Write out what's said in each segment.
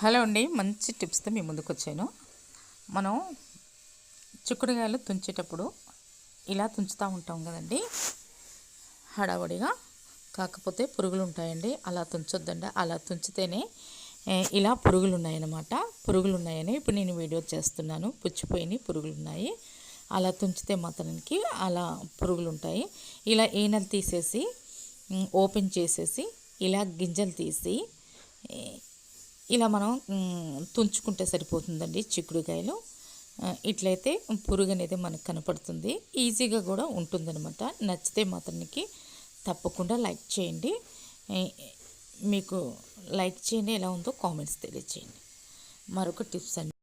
Hello అండి మంచి టిప్స్తో మీ ముందుకు వచ్చాను మనం చిక్కుడుకాయలు తుంచేటప్పుడు ఇలా తుంచుతూ ఉంటాం కదండి. హడావడిగా కాకపోతే పురుగులు ఉంటాయండి అలా తుంచొద్దండి. అలా తుంచితేనే ఇలా పురుగులు ఉన్నాయన్నమాట పురుగులు ఉన్నాయని ఇప్పుడు నేను వీడియో చేస్తున్నాను. పుచ్చిపోయినాయి పురుగులు ఉన్నాయి అలా తుంచితే మాత్రానికి అలా పురుగులు ఉంటాయి ఇలా ఈనెలు తీసేసి ఓపెన్ చేసేసి ఇలా గింజలు తీసి ఇలా మనం తుంచుకుంటే సరిపోతుందండి చిక్కుడుకాయలు. ఇట్లయితే పురుగు అనేది మనకు కనపడుతుంది. ఈజీగా కూడా ఉంటుందన్నమాట. నచ్చితే మాత్రానికి తప్పకుండా లైక్ చేయండి. మీకు లైక్ చేయండి ఎలా ఉందో కామెంట్స్ తెలియచేయండి. మరొక టిప్స్ అండి.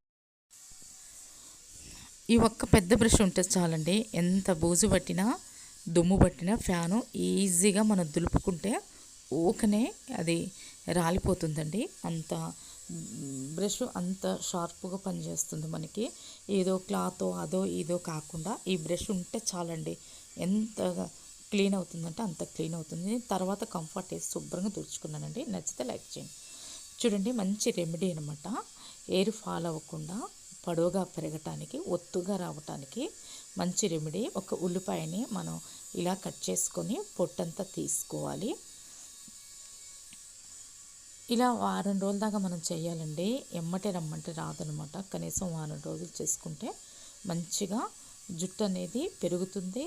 ఈ ఒక్క పెద్ద బ్రష్ ఉంటే చాలండి. ఎంత బూజు పట్టినా దుమ్ము పట్టినా ఫ్యాను ఈజీగా మనం దులుపుకుంటే ఊకనే అది రాలిపోతుందండి. అంత బ్రష్ అంత షార్ప్గా పనిచేస్తుంది మనకి. ఏదో క్లాతో అదో ఇదో కాకుండా ఈ బ్రష్ ఉంటే చాలండి. ఎంత క్లీన్ అవుతుందంటే అంత క్లీన్ అవుతుంది. తర్వాత కంఫర్ట్ వేసి శుభ్రంగా తుడుచుకున్నానండి. నచ్చితే లైక్ చేయండి. చూడండి మంచి రెమెడీ అనమాట ఎయిర్ ఫాల్ అవ్వకుండా పొడవుగా పెరగటానికి ఒత్తుగా రావటానికి మంచి రెమెడీ. ఒక ఉల్లిపాయని మనం ఇలా కట్ చేసుకొని పొట్టంతా తీసుకోవాలి. ఇలా వారం రోజుల దాకా మనం చేయాలండి. ఎమ్మటే రమ్మంటే రాదనమాట కనీసం వారం రోజులు చేసుకుంటే మంచిగా జుట్టు అనేది పెరుగుతుంది.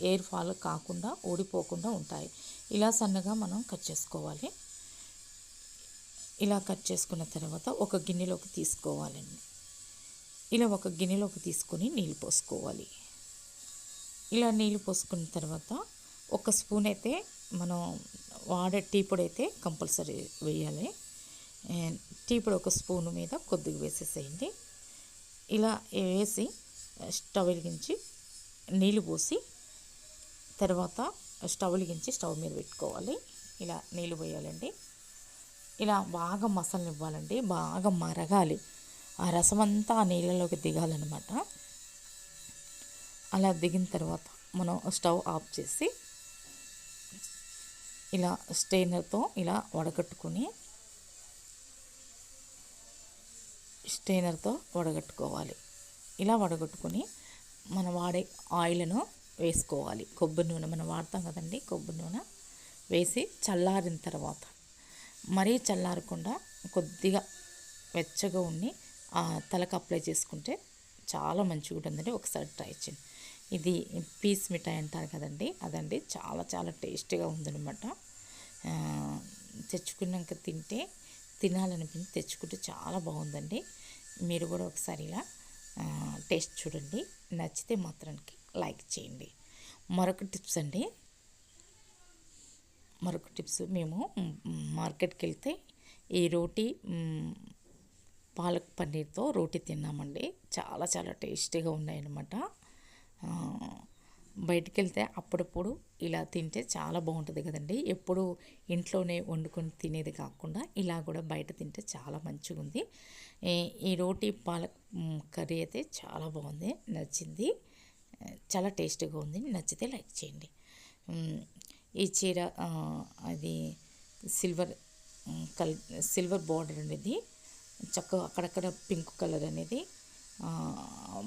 ఎయిర్ ఫాల్ కాకుండా ఊడిపోకుండా ఉంటాయి. ఇలా సన్నగా మనం కట్ చేసుకోవాలి. ఇలా కట్ చేసుకున్న తర్వాత ఒక గిన్నెలోకి తీసుకోవాలండి. ఇలా ఒక గిన్నెలోకి తీసుకొని నీళ్ళు పోసుకోవాలి. ఇలా నీళ్ళు పోసుకున్న తర్వాత ఒక స్పూన్ అయితే మనం వాడే టీ పొడి అయితే కంపల్సరీ వేయాలి. టీ పొడి ఒక స్పూన్ మీద కొద్దిగా వేసేసేయండి. ఇలా వేసి స్టవ్ వెలిగించి నీళ్ళు పోసి తర్వాత స్టవ్ వెలిగించి స్టవ్ మీద పెట్టుకోవాలి. ఇలా నీళ్ళు పోయాలండి. ఇలా బాగా మసలనివ్వాలండి బాగా మరగాలి. ఆ రసం అంతా ఆ నీళ్ళలోకి దిగాలన్నమాట. అలా దిగిన తర్వాత మనం స్టవ్ ఆఫ్ చేసి ఇలా స్టెయినర్తో ఇలా వడగట్టుకొని స్టెయినర్తో వడగట్టుకోవాలి. ఇలా వడగట్టుకొని మనం వాడే ఆయిల్ను వేసుకోవాలి. కొబ్బరి నూనె మనం వాడతాం కదండి కొబ్బరి నూనె వేసి చల్లారిన తర్వాత మరీ చల్లారకుండా కొద్దిగా వెచ్చగా ఉండి ఆ తలకు అప్లై చేసుకుంటే చాలా మంచిగా ఉంటుందండి ఒకసారి ట్రై చేయండి. ఇది పీస్ మిఠాయి అంటారు కదండి అదండి చాలా చాలా టేస్టీగా ఉందనమాట తెచ్చుకున్నాక తింటే తినాలనిపించి తెచ్చుకుంటే చాలా బాగుందండి. మీరు కూడా ఒకసారి ఇలా టేస్ట్ చూడండి. నచ్చితే మాత్రానికి లైక్ చేయండి. మరొక టిప్స్ అండి. మరొక టిప్స్ మేము మార్కెట్కి వెళ్తే ఈ రోటీ పాలక్ పన్నీర్తో రోటీ తిన్నామండి. చాలా చాలా టేస్టీగా ఉన్నాయన్నమాట. బయటికి వెళ్తే అప్పుడప్పుడు ఇలా తింటే చాలా బాగుంటుంది కదండి. ఎప్పుడు ఇంట్లోనే వండుకొని తినేది కాకుండా ఇలా కూడా బయట తింటే చాలా మంచిగా ఉంది ఈ- ఈ రోటీ పాలక్ కర్రీ అయితే చాలా బాగుంది నచ్చింది. చాలా టేస్టీగా ఉంది. నచ్చితే లైక్ చేయండి. ఈ చీర అది సిల్వర్ కల్ సిల్వర్ బార్డర్ అనేది చక్కగా అక్కడక్కడ పింక్ కలర్ అనేది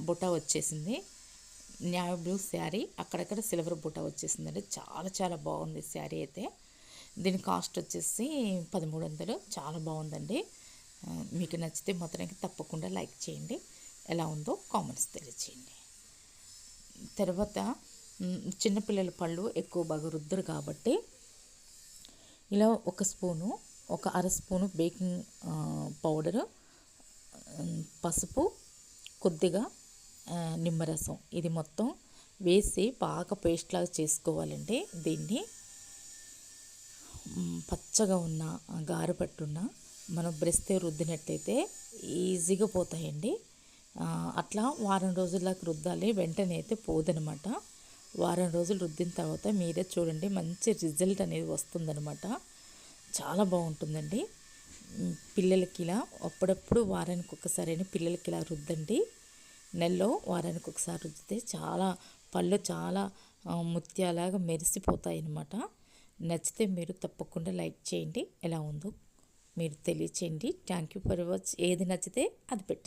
బుట్ట వచ్చేసింది. న్యాయ బ్లూ శారీ అక్కడక్కడ సిల్వర్ బుట్ట వచ్చేసిందండి. చాలా చాలా బాగుంది శారీ అయితే. దీని కాస్ట్ వచ్చేసి పదమూడు వందలు. చాలా బాగుందండి. మీకు నచ్చితే మొత్తానికి తప్పకుండా లైక్ చేయండి. ఎలా ఉందో కామెంట్స్ తెలియచేయండి. తర్వాత చిన్నపిల్లల పళ్ళు ఎక్కువ బాగా రుద్దరు కాబట్టి ఇలా ఒక స్పూను ఒక అర స్పూను బేకింగ్ పౌడరు పసుపు కొద్దిగా నిమ్మరసం. ఇది మొత్తం వేసి బాగా పేస్ట్ లాగా చేసుకోవాలండి. దీన్ని పచ్చగా ఉన్న ఆ, గారె పట్టున్న మనం బ్రెస్తే రుద్దినట్లయితే ఈజీగా పోతాయండి. అట్లా వారం రోజుల దాకా రుద్దాలి. వెంటనే అయితే పోదనమాట. వారం రోజులు రుద్దిన తర్వాత మీరే చూడండి మంచి రిజల్ట్ అనేది వస్తుందనమాట. చాలా బాగుంటుందండి. పిల్లలకి ఇలా అప్పుడప్పుడు వారానికి ఒకసారి పిల్లలకి ఇలా రుద్దండి. నెలలో వారానికి ఒకసారి రుద్దితే చాలా పళ్ళు చాలా ముత్యాలాగా మెరిసిపోతాయి అన్నమాట నచ్చితే మీరు తప్పకుండా లైక్ చేయండి. ఎలా ఉందో మీరు తెలియచేయండి. థ్యాంక్ యూ ఫర్ వాచ్ ఏది నచ్చితే అది పెట్టండి.